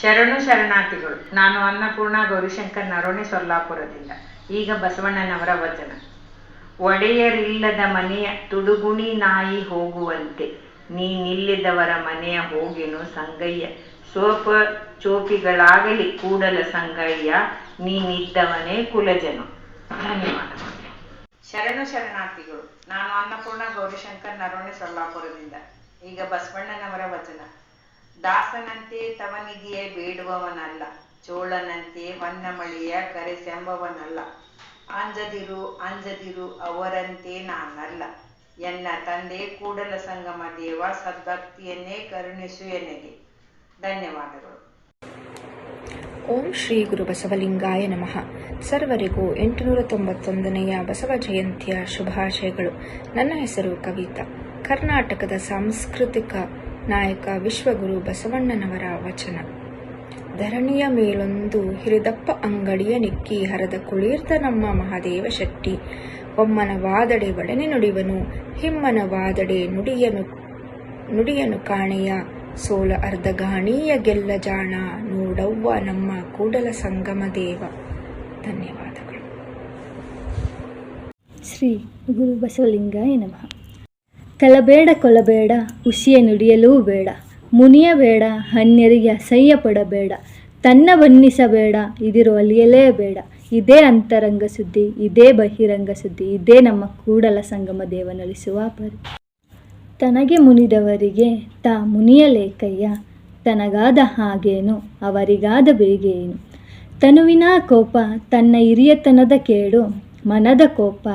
ಶರಣು ಶರಣಾರ್ಥಿಗಳು, ನಾನು ಅನ್ನಪೂರ್ಣ ಗೌರಿಶಂಕರ್ ನರೋಣಿ ಸೊಲ್ಲಾಪುರದಿಂದ, ಈಗ ಬಸವಣ್ಣನವರ ವಚನ. ಒಡೆಯರಿಲ್ಲದ ಮನೆಯ ತುಡುಗುಣಿ ನಾಯಿ ಹೋಗುವಂತೆ ನೀನಿಲ್ಲದವರ ಮನೆಯ ಹೋಗೆನು ಸಂಗಯ್ಯ. ಸೋಪ ಚೋಪಿಗಳಾಗಲಿ ಕೂಡಲ ಸಂಗಯ್ಯ ನೀನಿದ್ದವನೇ ಕುಲಜನು. ಧನ್ಯವಾದ. ಶರಣು ಶರಣಾರ್ಥಿಗಳು, ನಾನು ಅನ್ನಪೂರ್ಣ ಗೌರಿಶಂಕರ್ ನರೋಣಿ ಸೊಲ್ಲಾಪುರದಿಂದ, ಈಗ ಬಸವಣ್ಣನವರ ವಚನ. ದಾಸನಂತೆ ತವನಿಗೆಯೇ ಬೇಡುವವನಲ್ಲ, ಚೋಳನಂತೆ ಹೊನ್ನಮಳಿಯ ಕರೆಸೆಂಬವನಲ್ಲ. ಅಂಜದಿರು ಅಂಜದಿರು ಅವರಂತೆ ನಾನಲ್ಲ. ಎನ್ನ ತಂದೆ ಕೂಡಲ ಸಂಗಮ ದೇವ, ಸದ್ಭಕ್ತಿಯನ್ನೇ ಕರುಣಿಸು ಎನಗೆ ಧನ್ಯವಾದಗಳು. ಓಂ ಶ್ರೀ ಗುರು ಬಸವಲಿಂಗಾಯ ನಮಃ. ಸರ್ವರಿಗೂ ಎಂಟುನೂರ ತೊಂಬತ್ತೊಂದನೆಯ ಬಸವ ಜಯಂತಿಯ ಶುಭಾಶಯಗಳು. ನನ್ನ ಹೆಸರು ಕವಿತಾ. ಕರ್ನಾಟಕದ ಸಾಂಸ್ಕೃತಿಕ ನಾಯಕ ವಿಶ್ವಗುರು ಬಸವಣ್ಣನವರ ವಚನ. ಧರಣಿಯ ಮೇಲೊಂದು ಹಿರಿದಪ್ಪ ಅಂಗಡಿಯ ನಿಕ್ಕಿ ಹರದ ಕುಳೀರ್ತ ನಮ್ಮ ಮಹಾದೇವ ಶೆಟ್ಟಿ. ಒಮ್ಮನ ವಾದಡೆ ಒಡನೆ ನುಡಿವನು, ಹಿಮ್ಮನ ವಾದಡೆ ನುಡಿಯನು ನುಡಿಯನು ಕಾಣೆಯ ಸೋಲ ಅರ್ಧಗಾಣೀಯ ಗೆಲ್ಲ ಜಾಣ, ನೋಡವ್ವ ನಮ್ಮ ಕೂಡಲ ಸಂಗಮ ದೇವ. ಧನ್ಯವಾದಗಳು. ಶ್ರೀ ಗುರು ಬಸವಲಿಂಗಾಯ ನಮಃ. ಕಲಬೇಡ ಕೊಲಬೇಡ ಉಸಿಯ ನುಡಿಯಲೂ ಬೇಡ. ಮುನಿಯಬೇಡ ಅನ್ಯರಿಗೆ ಅಸಹ್ಯ ಪಡಬೇಡ. ತನ್ನ ಬನ್ನಿಸಬೇಡ ಇದಿರು ಅಲಿಯಲೇ ಬೇಡ. ಇದೇ ಅಂತರಂಗ ಸುದ್ದಿ, ಇದೇ ಬಹಿರಂಗ ಸುದ್ದಿ, ಇದೇ ನಮ್ಮ ಕೂಡಲ ಸಂಗಮ ದೇವನಳಿಸುವ ಪರಿ. ತನಗೆ ಮುನಿದವರಿಗೆ ತಾ ಮುನಿಯಲೇಕಯ್ಯ ತನಗಾದ ಹಾಗೇನು, ಅವರಿಗಾದ ಬೇಗೇನು? ತನುವಿನ ಕೋಪ ತನ್ನ ಹಿರಿಯತನದ ಕೇಡು, ಮನದ ಕೋಪ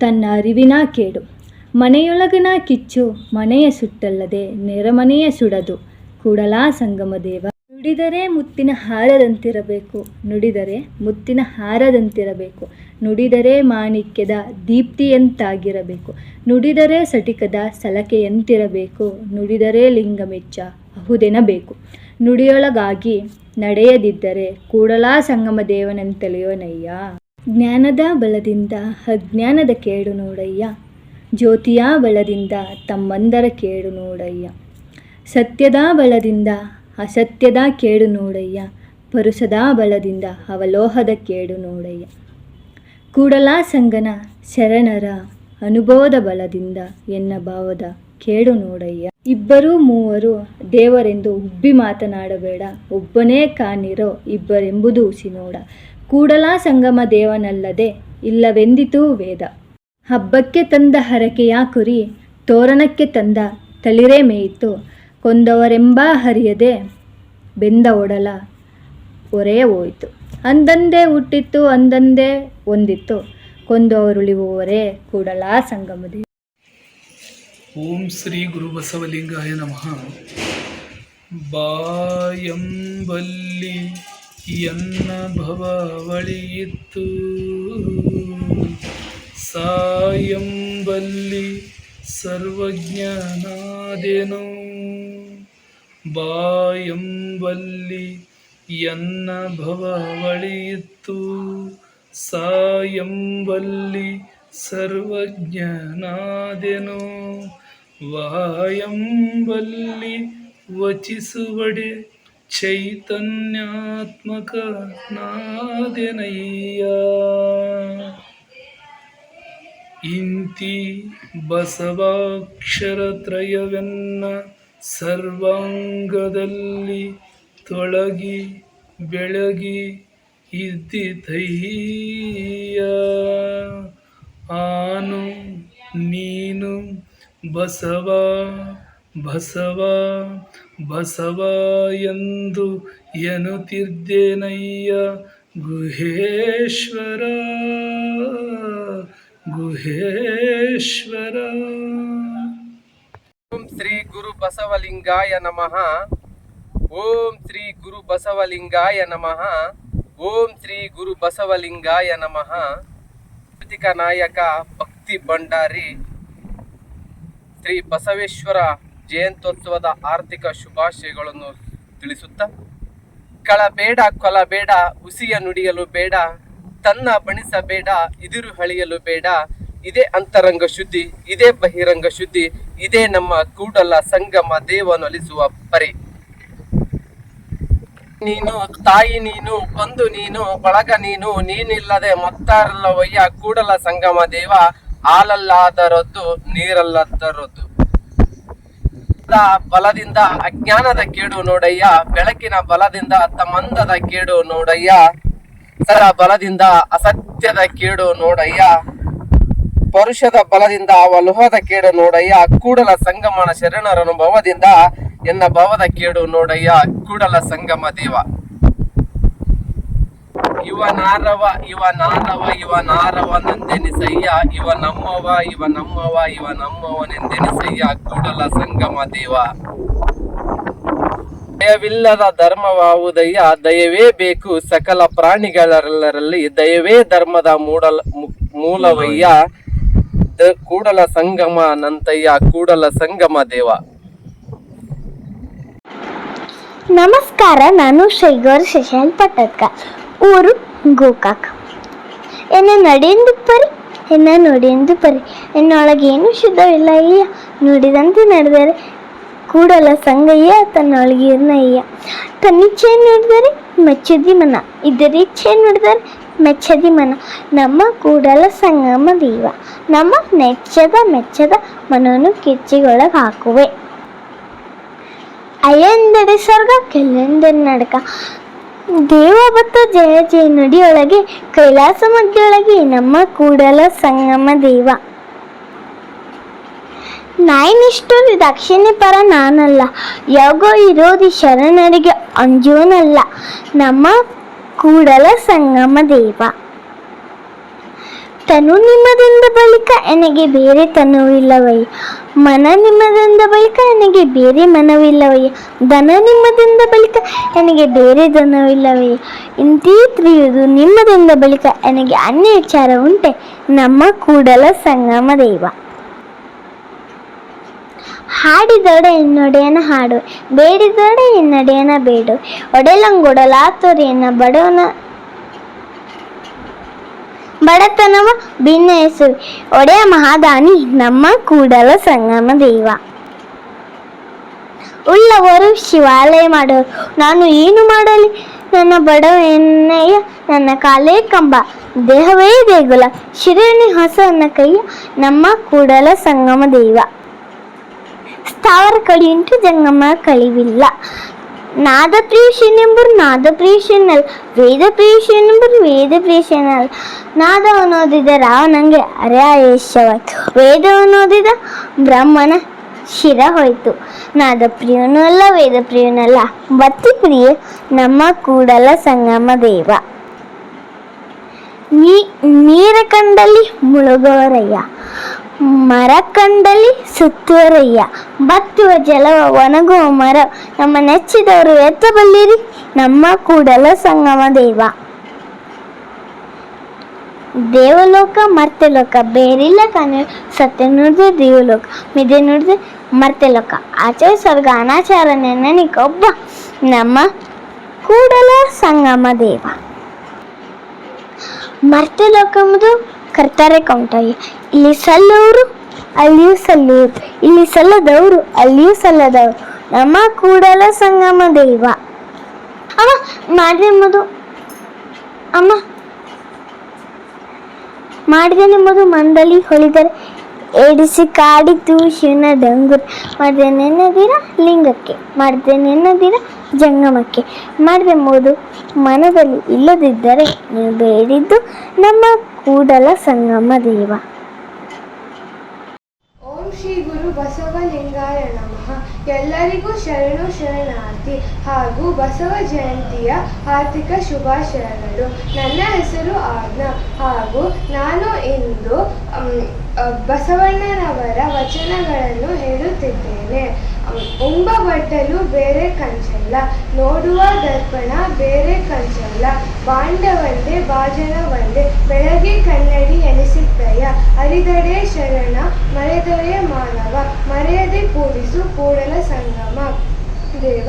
ತನ್ನ ಅರಿವಿನ ಕೇಡು. ಮನೆಯೊಳಗನ ಕಿಚ್ಚು ಮನೆಯ ಸುಟ್ಟಲ್ಲದೆ ನೆರೆಮನೆಯ ಸುಡದು. ಕೂಡಲಾ ಸಂಗಮ ದೇವ, ನುಡಿದರೆ ಮುತ್ತಿನ ಹಾರದಂತಿರಬೇಕು. ನುಡಿದರೆ ಮುತ್ತಿನ ಹಾರದಂತಿರಬೇಕು. ನುಡಿದರೆ ಮಾಣಿಕ್ಯದ ದೀಪ್ತಿಯಂತಾಗಿರಬೇಕು. ನುಡಿದರೆ ಸಟಿಕದ ಸಲಕೆಯಂತಿರಬೇಕು. ನುಡಿದರೆ ಲಿಂಗಮೆಚ್ಚ ಅಹುದೆನಬೇಕು. ನುಡಿಯೊಳಗಾಗಿ ನಡೆಯದಿದ್ದರೆ ಕೂಡಲಾ ಸಂಗಮ ದೇವನಂತಲೆಯೋನಯ್ಯ. ಜ್ಞಾನದ ಬಲದಿಂದ ಅಜ್ಞಾನದ ಕೇಡು ನೋಡಯ್ಯ. ಜ್ಯೋತಿಯ ಬಲದಿಂದ ತಮ್ಮಂದರ ಕೇಡು ನೋಡಯ್ಯ. ಸತ್ಯದ ಬಲದಿಂದ ಅಸತ್ಯದ ಕೇಡು ನೋಡಯ್ಯ. ಪರುಸದ ಬಲದಿಂದ ಅವಲೋಹದ ಕೇಡು ನೋಡಯ್ಯ. ಕೂಡಲ ಸಂಗನ ಶರಣರ ಅನುಭವದ ಬಲದಿಂದ ಎನ್ನ ಭಾವದ ಕೇಡು ನೋಡಯ್ಯ. ಇಬ್ಬರು ಮೂವರು ದೇವರೆಂದು ಉಬ್ಬಿ ಮಾತನಾಡಬೇಡ. ಒಬ್ಬನೇ ಕಾಣಿರೋ ಇಬ್ಬರೆಂಬುದು ಉಸಿ ನೋಡ ಕೂಡಲ ಸಂಗಮ ದೇವನಲ್ಲದೆ ಇಲ್ಲವೆಂದಿತೂ ವೇದ. ಹಬ್ಬಕ್ಕೆ ತಂದ ಹರಕೆಯ ಕುರಿ ತೋರಣಕ್ಕೆ ತಂದ ತಳಿರೇ ಮೇಯಿತು ಕೊಂದವರೆಂಬ ಹರಿಯದೆ ಬೆಂದ ಒಡಲ ಒರೆಯ ಹೋಯಿತು. ಅಂದಂದೇ ಹುಟ್ಟಿತ್ತು, ಅಂದಂದೇ ಹೊಂದಿತ್ತು ಕೊಂದವರುಳಿಯುವವರೇ ಕೂಡಲ ಸಂಗಮದಿ ಓಂ ಶ್ರೀ ಗುರು ಬಸವಲಿಂಗಾಯ ನಮಃ. ಬಾಯಂಬಲ್ಲಿ ಎನ್ನ ಭವಳಿಯಿತ್ತು ಸಾಯಂಬಲ್ಲಿ ಸರ್ವಜ್ಞನಾದೆನು. ಬಾಯಂಬಲ್ಲಿ ಎನ್ನ ಭವಳಿಯಿತ್ತು ಸಾಯಂಬಲ್ಲಿ ಸರ್ವಜ್ಞನಾದೆನು. ವಾಯಂಬಲ್ಲಿ ವಚಿಸುವಡೆ ಚೈತನ್ಯಾತ್ಮಕ ನಾದೆನಯ್ಯ ಇಂತಿ ಬಸವಾಕ್ಷರತ್ರಯವೆನ್ನ ಸರ್ವಾಂಗದಲ್ಲಿ ತೊಳಗಿ ಬೆಳಗಿ ಇದ್ದಿತಯ್ಯ ಆನು ನೀನು ಬಸವ ಬಸವ ಬಸವ ಎಂದು ಎನ್ನುತ್ತಿದ್ದೇನಯ್ಯ ಗುಹೇಶ್ವರ. ಗುಹೇಶ್ವರ. ಓಂ ಶ್ರೀ ಗುರು ಬಸವಲಿಂಗಾಯ ನಮಃ. ಓಂ ಶ್ರೀ ಗುರು ಬಸವಲಿಂಗಾಯ ನಮಃ. ಓಂ ಶ್ರೀ ಗುರು ಬಸವಲಿಂಗಾಯ ನಮಃ. ಕೃತಿಕ ನಾಯಕ ಭಕ್ತಿ ಭಂಡಾರಿ ಶ್ರೀ ಬಸವೇಶ್ವರ ಜಯಂತ್ಯೋತ್ಸವದ ಆರ್ಥಿಕ ಶುಭಾಶಯಗಳನ್ನು ತಿಳಿಸುತ್ತಾ. ಕಳಬೇಡ, ಕೊಲಬೇಡ ಉಸಿಯ ನುಡಿಯಲು ಬೇಡ. ತನ್ನ ಬಣಿಸಬೇಡ ಇದಿರು ಹಳಿಯಲು ಬೇಡ. ಇದೇ ಅಂತರಂಗ ಶುದ್ಧಿ, ಇದೇ ಬಹಿರಂಗ ಶುದ್ಧಿ, ಇದೇ ನಮ್ಮ ಕೂಡಲ ಸಂಗಮ ದೇವನೊಲಿಸುವ ಪರಿ. ನೀನು ತಾಯಿ ನೀನು ಬಂದು ನೀನು, ಬಳಗ ನೀನು, ನೀನಿಲ್ಲದೆ ಮತ್ತಾರಲ್ಲವಯ್ಯ ಕೂಡಲ ಸಂಗಮ ದೇವ, ಹಾಲಲ್ಲಾದರದ್ದು ನೀರಲ್ಲದರದ್ದು ಬಲದಿಂದ ಅಜ್ಞಾನದ ಕೇಡು ನೋಡಯ್ಯ, ಬೆಳಕಿನ ಬಲದಿಂದ ತಮ್ಮಂದದ ಕೇಡು ನೋಡಯ್ಯ. ಸರ ಬಲದಿಂದ ಅಸತ್ಯದ ಕೇಡು ನೋಡಯ್ಯ. ಪರುಷದ ಬಲದಿಂದ ವಲೋಹದ ಕೇಡು ನೋಡಯ್ಯ. ಕೂಡಲ ಸಂಗಮನ ಶರಣರ ಅನುಭವದಿಂದ ಎನ್ನ ಭವದ ಕೇಡು ನೋಡಯ್ಯ. ಕೂಡಲ ಸಂಗಮ ದೇವ. ಇವ ನಾರವ ಇವ ನಾರವ, ಇವ ನಾರವನೆಂದೆನಿಸಯ್ಯ. ಇವ ನಮ್ಮವ ಇವ ನಮ್ಮವ, ಇವ ನಮ್ಮವನೆಂದೆನಿಸಯ್ಯ. ಕೂಡಲ ಸಂಗಮ ದೇವ. ದಯವಿಲ್ಲದ ಧರ್ಮವಾವುದಯ್ಯ, ದಯವೇ ಬೇಕು ಸಕಲ ಪ್ರಾಣಿಗಳೆಲ್ಲರಲ್ಲಿ, ದಯವೇ ಧರ್ಮದ ಮೂಡಲ ಮೂಲವಯ್ಯ. ದ ಕೂಡಲ ಸಂಗಮ ನಂತಯ್ಯ, ಕೂಡಲ ಸಂಗಮ ದೇವ. ನಮಸ್ಕಾರ, ನಾನು ಶೈಗೋರ್ ಶಶಾಂಕ್ ಪಟ್ಟದ್ಕ, ಊರು ಗೋಕಾಕ್. ಎನ್ನ ನಡೆಯಿಂದ ಪರಿ, ಎನ್ನ ನುಡಿಯೆಂದು ಪರಿ, ಎನ್ನೊಳಗೇನು ಶುದ್ಧವಿಲ್ಲ ಅಯ್ಯ. ನುಡಿದಂತೆ ನಡೆದರೆ ಕೂಡಲ ಸಂಗಯ್ಯ, ತನ್ನ ಅಯ್ಯ ತನ್ನಿಚ್ಛೆ ನೋಡಿದರೆ ಮೆಚ್ಚದಿ ಮನ. ಇದರಿಚ್ಛೆ ನೋಡಿದರೆ ಮೆಚ್ಚದಿ ಮನ. ನಮ್ಮ ಕೂಡಲ ಸಂಗಮ ದೈವ. ನಮ್ಮ ನೆಚ್ಚದ ಮೆಚ್ಚದ ಮನವನ್ನು ಕಿಚ್ಚಿಗೊಳಗೆ ಹಾಕುವೆ ಅಯ್ಯಂದೆಡೆ ಸ್ವರ್ಗ ಕೆಲವೊಂದೆಡೆ ನಡಕ. ದೇವ ಭತ್ತ ಜಯ ಜಯ ನುಡಿಯೊಳಗೆ, ಕೈಲಾಸ ಮಧ್ಯೊಳಗೆ ನಮ್ಮ ಕೂಡಲ ಸಂಗಮ ದೇವ. ನಾಯಿನಿಷ್ಠರು ದಕ್ಷಿಣ ಪರ ನಾನಲ್ಲ. ಯಾಗೋ ಇರೋದು ಶರಣರಿಗೆ ಅಂಜೋನಲ್ಲ. ನಮ್ಮ ಕೂಡಲ ಸಂಗಮ ದೇವ. ತನು ನಿಮ್ಮದಿಂದ ಬಳಿಕ ನನಗೆ ಬೇರೆ ತನುವಿಲ್ಲವಯ್ಯ ಮನ ನಿಮ್ಮದಿಂದ ಬಳಿಕ ನನಗೆ ಬೇರೆ ಮನವಿಲ್ಲವಯ್ಯ ದನ ನಿಮ್ಮದಿಂದ ಬಳಿಕ ನನಗೆ ಬೇರೆ ಧನವಿಲ್ಲವಯ್ಯ ಇಂತೀ ತಿಳಿಯುವುದು ನಿಮ್ಮದಿಂದ ಬಳಿಕ ನನಗೆ ಅನ್ಯ ವಿಚಾರ ಉಂಟೆ. ನಮ್ಮ ಕೂಡಲ ಸಂಗಮ ದೇವ. ಹಾಡಿದೊಡೆ ಎನ್ನೊಡೆಯನ ಹಾಡು, ಬೇಡಿದೊಡೆ ಎನ್ನಡೆಯನ ಬೇಡು, ಒಡೆಲಂಗೊಡಲಾತುರಿಯನ್ನ ಬಡವನ ಬಡತನವ ಭಿನ್ನಯಿಸುವೆ ಒಡೆಯ ಮಹಾದಾನಿ ನಮ್ಮ ಕೂಡಲ ಸಂಗಮ ದೈವ. ಉಳ್ಳವರು ಶಿವಾಲಯ ಮಾಡೋರು ನಾನು ಏನು ಮಾಡಲಿ? ನನ್ನ ಬಡವ ಎನ್ನಯ್ಯ ನನ್ನ ಕಾಲೇ ಕಂಬ, ದೇಹವೇ ದೇಗುಲ ಶಿರಣಿ ಹೊಸ ನನ್ನ ಕೈಯ ನಮ್ಮ ಕೂಡಲ ಸಂಗಮ ದೇವ. ಸ್ಥಾವರ ಕಡಿಯುಂಟು ಜಂಗಮ ಕಳಿವಿಲ್ಲ. ನಾದ ಎಂಬರು ನಾದ ಪ್ರಿಯಶನಲ್ ವೇದ ಪ್ರಿಯಶನೆಂಬರು ವೇದ ಪ್ರಿಯಶನಲ್ ನಾದವನ್ನು ಓದಿದ ರಾವಣಂಗೆ ಅರ್ಯಾಯೇಶವಾಯ್ತು ವೇದವನ್ನು ಓದಿದ ಬ್ರಹ್ಮನ ಶಿರ ಹೋಯ್ತು. ನಾದ ಪ್ರಿಯನೂ ಅಲ್ಲ ವೇದ ಪ್ರಿಯನಲ್ಲ ಬತ್ತಿ ಪ್ರಿಯ ನಮ್ಮ ಕೂಡಲ ಸಂಗಮ ದೇವ. ನೀರ ಕಂಡಲ್ಲಿ ಮುಳುಗೋರಯ್ಯ. ಮರ ಕಂಡಲ್ಲಿ ಸುತ್ತುವರಯ್ಯ ಬತ್ತುವ ಜಲವ ಒಣಗುವ ಮರ. ನಮ್ಮ ನೆಚ್ಚಿದವರು ಎತ್ತಬಲ್ಲಿರಿ. ನಮ್ಮ ಕೂಡಲ ಸಂಗಮ ದೇವ. ದೇವಲೋಕ, ಮರ್ತ್ಯಲೋಕ, ಬೇರಿಲ್ಲ ಕಾಣ ಸತ್ಯ ನೋಡಿದ್ರೆ ದೇವಲೋಕ, ಮಿದೆ ನುಡಿದ್ರೆ ಮರ್ತ್ಯಲೋಕ. ಆಚಾರ ಸ್ವರ್ಗ, ಅನಾಚಾರ ನೆನನಿಗೊಬ್ಬ ನಮ್ಮ ಕೂಡಲ ಸಂಗಮ ದೇವ. ಮರ್ತ್ಯಲೋಕಂಬುದು ಕರ್ತಾರೆ ಕೌಂಟಯ್ಯ. ಇಲ್ಲಿ ಸಲ್ಲವರು ಅಲ್ಲಿಯೂ ಸಲ್ಲುವರು ಇಲ್ಲಿ ಸಲ್ಲದವರು, ಅಲ್ಲಿಯೂ ಸಲ್ಲದವರು. ನಮ್ಮ ಕೂಡಲ ಸಂಗಮ ದೈವ. ಅಮ್ಮ ಮಾಡಿದೆಂಬುದು ಅಮ್ಮ, ಮಾಡಿದೆ ನಿಮ್ಮದು ಮಂದಲ್ಲಿ ಹೊಳಿದರೆ ಏಡಿಸಿ ಕಾಡಿತು ಶಿವನ ಡಂಗುರ್ ಮಾಡಿದೆ ನೆನ್ನದಿರ ಲಿಂಗಕ್ಕೆ, ಮಾಡಿದೆ ನೆನ್ನದಿರ ಜಂಗಮಕ್ಕೆ. ಮಾಡಿದೆಂಬುದು ಮನದಲ್ಲಿ ಇಲ್ಲದಿದ್ದರೆ ನೀವು ಬೇಡಿದ್ದು ನಮ್ಮ ಕೂಡಲ ಸಂಗಮ ದೇವ. ಶ್ರೀ ಗುರು ಬಸವಲಿಂಗಾಯ ನಮಃ. ಎಲ್ಲರಿಗೂ ಶರಣು ಶರಣಾರ್ಥಿ ಹಾಗೂ ಬಸವ ಜಯಂತಿಯ ಆರ್ಥಿಕ ಶುಭಾಶಯಗಳು. ನನ್ನ ಹೆಸರು ಆಜ್ಞಾ ಹಾಗೂ ನಾನು ಇಂದು ಬಸವಣ್ಣನವರ ವಚನಗಳನ್ನು ಹೇಳುತ್ತಿದ್ದೇನೆ. ಉಂಬ ಬಟ್ಟಲು ಬೇರೆ ಕಂಚಲ್ಲ ನೋಡುವ ದರ್ಪಣ ಬೇರೆ ಕಂಚಲ್ಲ ಬಾಂಡವಂದೆ ಬಾಜನವಂದೆ ಬೆಳಗ್ಗೆ ಕನ್ನಡಿ ಎನಿಸಿದ್ದಯ್ಯ ಅರಿದರೆ ಶರಣ ಮರೆದರೆ ಮಾನವ. ಮರೆಯದೆ ಕೂಡಿಸು ಕೂಡಲ ಸಂಗಮ. ದೇವ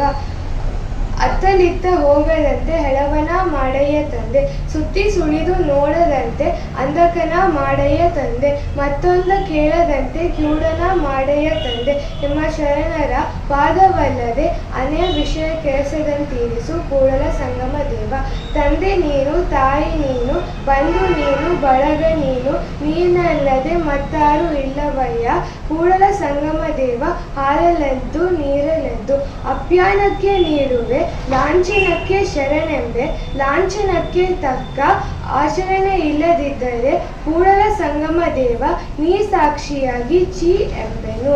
ಅತ್ತಲಿತ್ತ ಹೋಗದಂತೆ ಹೆಳವನ ಮಾಡಯ್ಯ ತಂದೆ. ಸುತ್ತಿ ಸುಳಿದು ನೋಡದಂತೆ ಅಂಧಕನ ಮಾಡಯ್ಯ ತಂದೆ. ಮತ್ತೊಂದ ಕೇಳದಂತೆ ಕಿವುಡನ ಮಾಡಯ್ಯ ತಂದೆ. ನಿಮ್ಮ ಶರಣರ ಪಾದವಲ್ಲದೆ ಅನೇ ವಿಷಯ ಕೆಲಸದಂತೀರಿಸು ಕೂಡಲ ಸಂಗಮ ದೇವ. ತಂದೆ ನೀನು, ತಾಯಿ ನೀನು, ಬಂಧು ನೀನು, ಬಳಗ ನೀನು, ನೀನಲ್ಲದೆ ಮತ್ತಾರು ಇಲ್ಲವಯ್ಯ. ಕೂಡಲ ಸಂಗಮ ದೇವ ಹಾಲಲೆದ್ದು ನೀರಲೆದ್ದು. ಅಪ್ಯಾನಕ್ಕೆ ನೀಡುವೆ ಲಾಂಛನಕ್ಕೆ ಶರಣೆಂಬೆ ಲಾಂಛನಕ್ಕೆ ತಕ್ಕ ಆಚರಣೆ ಇಲ್ಲದಿದ್ದರೆ ಕೂಡಲ ಸಂಗಮ ದೇವ ನೀ ಸಾಕ್ಷಿಯಾಗಿ ಚಿ ಎಂಬೆನು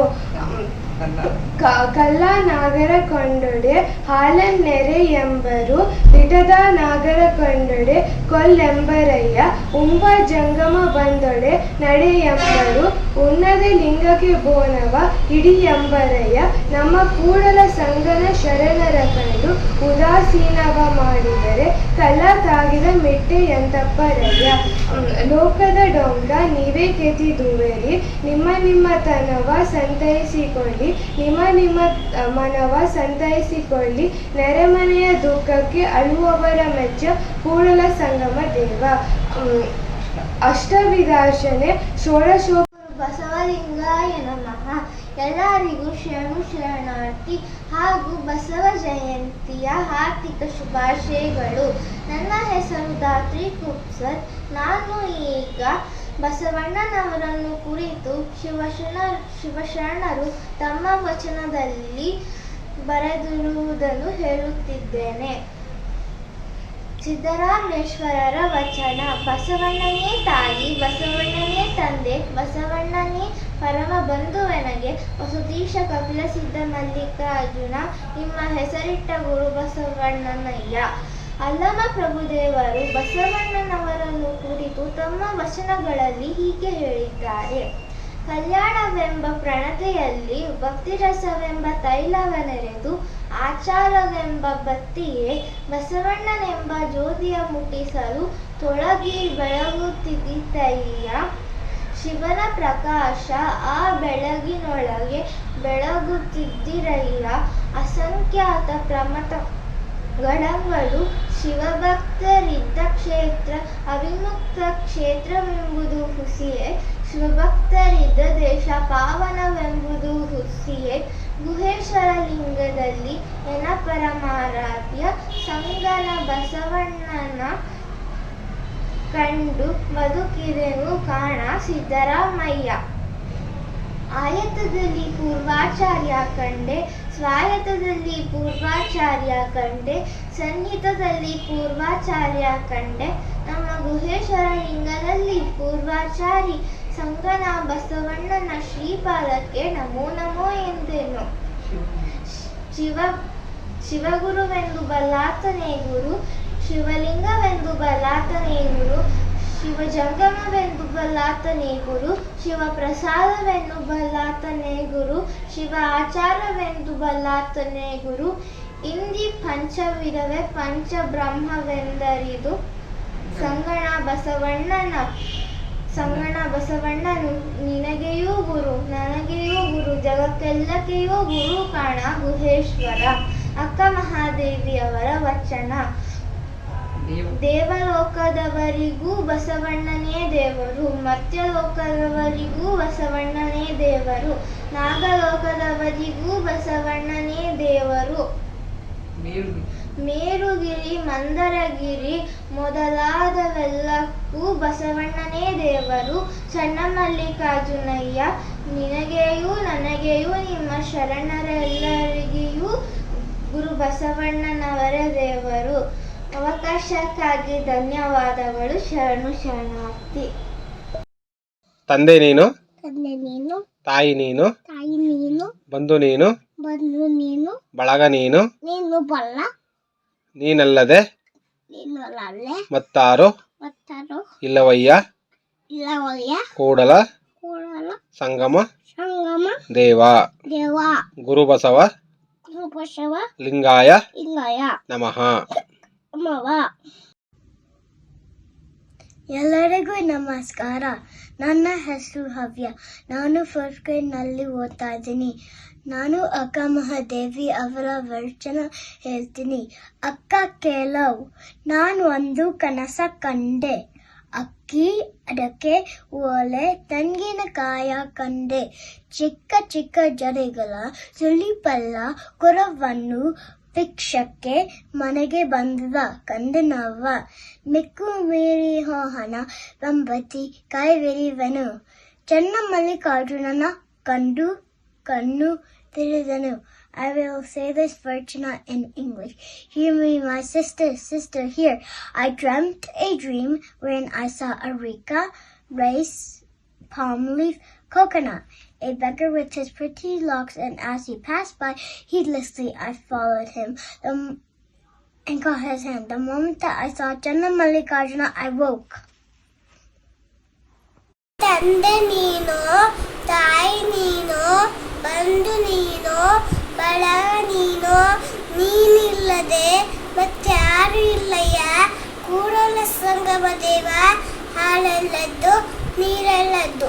ಕಲ್ಲ ನಾಗರ ಕೊಂಡೊಡೆ, ಹಾಲನ್ನೆರೆ ಎಂಬರು ದಿಟದ ನಾಗರ ಕೊಂಡೊಡೆ, ಕೊಲ್ಲೆಂಬರಯ್ಯ, ಉಂಬ ಜಂಗಮ ಬಂದೊಡೆ, ನಡೆ ಎಂಬರು, ಉನ್ನದ ಲಿಂಗಕ್ಕೆ ಬೋನವ ಎಂಬರಯ್ಯ ನಮ್ಮ ಕೂಡಲ ಸಂಗನ ಶರಣರ ಕಂಡು ಉದಾಸೀನವ ಮಾಡಿದರೆ ಕಲ್ಲ ತಾಗಿದ ಮೆಟ್ಟೆಯಂತಪ್ಪರಯ್ಯ ಲೋಕದ ಡೊಂಕ ನೀವೇ ಕೆತ್ತಿದುವೆರಿ ನಿಮ್ಮ ನಿಮ್ಮ ತನವ ಸಂತೈಸಿಕೊಳ್ಳಿ ನಿಮ್ಮ ನಿಮ್ಮ ಮನವ ಸಂತೈಸಿಕೊಳ್ಳಿ ನೆರೆಮನೆಯ ದುಃಖಕ್ಕೆ ಅಳುವವರ ಮೆಚ್ಚ ಕೂಡಲ ಸಂಗಮ ದೇವ. ಹ್ಮ್, ಅಷ್ಟವಿದಾರ್ಚನೆ ಷೋಡಶೋ ಎಲ್ಲರಿಗೂ ಶರಣು ಶರಣಾರ್ಥಿ ಹಾಗೂ ಬಸವ ಜಯಂತಿಯ ಹಾರ್ದಿಕ ಶುಭಾಶಯಗಳು. ನನ್ನ ಹೆಸರು ದಾತ್ರಿ ಕುಪ್ಸರ್. ನಾನು ಈಗ ಬಸವಣ್ಣನವರನ್ನು ಕುರಿತು ಶಿವಶರಣ ಶಿವಶರಣರು ತಮ್ಮ ವಚನದಲ್ಲಿ ಬರೆದಿರುವುದನ್ನು ಹೇಳುತ್ತಿದ್ದೇನೆ. ಸಿದ್ದರಾಮೇಶ್ವರರ ವಚನ, ಬಸವಣ್ಣನೇ ತಾಯಿ, ಬಸವಣ್ಣನೇ ತಂದೆ, ಬಸವಣ್ಣನೇ ಪರಮ ಬಂಧುವೆನಗೆ ಸುಧೀಶ ಕಪಿಲ ಸಿದ್ಧ ಮಲ್ಲಿಕಾರ್ಜುನ ನಿಮ್ಮ ಹೆಸರಿಟ್ಟ ಗುರು ಬಸವಣ್ಣನಯ್ಯ. ಅಲ್ಲಮ ಪ್ರಭುದೇವರು ಬಸವಣ್ಣನವರನ್ನು ಕುರಿತು ತಮ್ಮ ವಚನಗಳಲ್ಲಿ ಹೀಗೆ ಹೇಳಿದ್ದಾರೆ. ಕಲ್ಯಾಣವೆಂಬ ಪ್ರಣತೆಯಲ್ಲಿ ಭಕ್ತಿರಸವೆಂಬ ತೈಲವನೆರೆದು ಆಚಾರವೆಂಬ ಬತ್ತಿಯೇ ಬಸವಣ್ಣನೆಂಬ ಜ್ಯೋತಿಯ ಮುಟ್ಟಿಸಲು ತೊಳಗಿ ಬೆಳಗುತ್ತಿದ್ದೀತಯ್ಯ. ಶಿವನ ಪ್ರಕಾಶ ಆ ಬೆಳಗಿನೊಳಗೆ ಬೆಳಗುತ್ತಿದ್ದಿರಲಿಲ್ಲ. ಅಸಂಖ್ಯಾತ ಪ್ರಮತ ಗಣಗಳು ಶಿವಭಕ್ತರಿದ್ದ ಕ್ಷೇತ್ರ, ಅವಿಮುಕ್ತ ಕ್ಷೇತ್ರವೆಂಬುದು ಹುಸಿಯೇ. ಶಿವಭಕ್ತರಿದ್ದ ದೇಶ ಪಾವನವೆಂಬುದು ಹುಸಿಯೇ. ಗುಹೇಶ್ವರ ಲಿಂಗದಲ್ಲಿ ಎನ ಪರಮಾರಾಧ್ಯ ಸಂಗನ ಬಸವಣ್ಣನ ಕಂಡು ಬದುಕಿದೆನು ಕಾಣ ಸಿದ್ದರಾಮಯ್ಯ. ಆಯತದಲ್ಲಿ ಪೂರ್ವಾಚಾರ್ಯ ಕಂಡೆ ಸ್ವಾಯತದಲ್ಲಿ ಪೂರ್ವಾಚಾರ್ಯ ಕಂಡೆ ಸನ್ನಿತದಲ್ಲಿ ಪೂರ್ವಾಚಾರ್ಯ ಕಂಡೆ ನಮ್ಮ ಗುಹೇಶ್ವರ ಲಿಂಗದಲ್ಲಿ ಪೂರ್ವಾಚಾರಿ ಸಂಗನ ಬಸವಣ್ಣನ ಶ್ರೀಪಾದಕ್ಕೆ ನಮೋ ನಮೋ ಎಂದೆನು. ಶಿವ ಶಿವಗುರುವೆಂದು ಬಲ್ಲಾತನೇ ಗುರು ಶಿವಲಿಂಗವೆಂದು ಬಲ್ಲಾತನೇ ಗುರು ಶಿವಜಂಗಮವೆಂದು ಬಲ್ಲಾತನೇ ಗುರು ಶಿವ ಪ್ರಸಾದವೆಂದು ಬಲ್ಲಾತನೇ ಗುರು ಶಿವ ಆಚಾರವೆಂದು ಬಲ್ಲಾತನೇ ಗುರು ಇಂದಿ ಪಂಚವಿಧವೇ ಪಂಚಬ್ರಹ್ಮವೆಂದರಿದು. ಸಂಗಣ ಬಸವಣ್ಣನ, ಸಂಗಣ ಬಸವಣ್ಣನು, ನಿನಗೆಯೂ ಗುರು, ನನಗೆಯೂ ಗುರು, ಜಗಕ್ಕೆಲ್ಲಕೆಯೂ ಗುರು ಕಾಣ ಗುಹೇಶ್ವರ. ಅಕ್ಕ ಮಹಾದೇವಿಯವರ ವಚನ. ದೇವಲೋಕದವರಿಗೂ ಬಸವಣ್ಣನೇ ದೇವರು ಮತ್ಯಲೋಕದವರಿಗೂ ಬಸವಣ್ಣನೇ ದೇವರು ನಾಗಲೋಕದವರಿಗೂ ಬಸವಣ್ಣನೇ ದೇವರು. ಮೇರುಗಿರಿ ಮಂದರಗಿರಿ ಮೊದಲಾದವೆಲ್ಲಕ್ಕೂ ಬಸವಣ್ಣನೇ ದೇವರು. ಸಣ್ಣ ಮಲ್ಲಿಕಾರ್ಜುನಯ್ಯ ನಿನಗೆಯೂ ನನಗೆಯೂ ನಿಮ್ಮ ಶರಣರೆಲ್ಲರಿಗೆಯೂ ಗುರು ಬಸವಣ್ಣನವರೇ ದೇವರು. ಅವಕಾಶಕ್ಕಾಗಿ ಧನ್ಯವಾದಗಳು ಶರಣು ಶರಣಾರ್ಥಿ. ತಂದೆ ನೀನು? ತಂದೆ ನೀನು? ತಾಯಿ ನೀನು? ತಾಯಿ ನೀನು? ಬಂಧು ನೀನು? ಬಂದು ನೀನು? ಬಳಗ ನೀನು? ನೀನು ಬಲ್ಲ? ನೀನಲ್ಲದೆ? ನೀನು ಅಲ್ಲೇ ಮತ್ತಾರು? ಮತ್ತಾರು? ಇಲ್ಲವಯ್ಯ? ಇಲ್ಲವಯ್ಯ? ಕೂಡಲ? ಕೂಡಲ? ಸಂಗಮ? ಸಂಗಮ? ದೇವ? ದೇವ? ಗುರುಬಸವ? ಗುರುಬಸವ? ಲಿಂಗಾಯ? ಲಿಂಗಾಯ? ನಮಃ. ಅಮ್ಮವ ಎಲ್ಲರಿಗೂ ನಮಸ್ಕಾರ. ನನ್ನ ಹೆಸರು ಹವ್ಯ. ನಾನು ಫಸ್ಟ್ ಗ್ರೇಡ್ನಲ್ಲಿ ಓದ್ತಾ ಇದ್ದೀನಿ. ನಾನು ಅಕ್ಕ ಮಹಾದೇವಿ ಅವರ ವರ್ಚನ ಹೇಳ್ತೀನಿ. ಅಕ್ಕ ಕೇಳವ್ ನಾನು ಒಂದು ಕನಸ ಕಂಡೆ. ಅಕ್ಕಿ, ಅಡಕೆ, ಓಲೆ, ತೆಂಗಿನಕಾಯ ಕಂಡೆ. ಚಿಕ್ಕ ಚಿಕ್ಕ ಜರಿಗಳ ಸುಳಿಪಲ್ಲ, ಕೊರವನ್ನು ಭಿಕ್ಷಕ್ಕೆ ಮನೆಗೆ ಬಂದವ ಕಂದನವ್ವ ಮಿಕ್ಕು ಮೀರಿ ಹೋಹನ ರಂಬತಿ ಕಾಯ್ವೆರಿವನು ಚೆನ್ನ ಮಲ್ಲಿಕಾರ್ಜುನನ ಕಂಡು ಕಣ್ಣು ತಿರುದನು I will say this Virchana in English. Hear me, my sister, sister, here. I dreamt a dream wherein I saw a rika, rice, palm leaf, coconut, a beggar with his pretty locks, and as he passed by, heedlessly I followed him um, and caught his hand. The moment that I saw Channa Mallikarjuna, I woke. ತಂದೆ ನೀನು ತಾಯಿ ನೀನು ಬಂಧು ನೀನು ಬಳಗ ನೀನು ನೀನಿಲ್ಲದೆ ಮತ್ತಾರು ಇಲ್ಲಯ್ಯ ಕೂಡಲ ಸಂಗಮ ದೇವ ಹಾಲಲ್ಲದ್ದು ನೀರಲ್ಲದ್ದು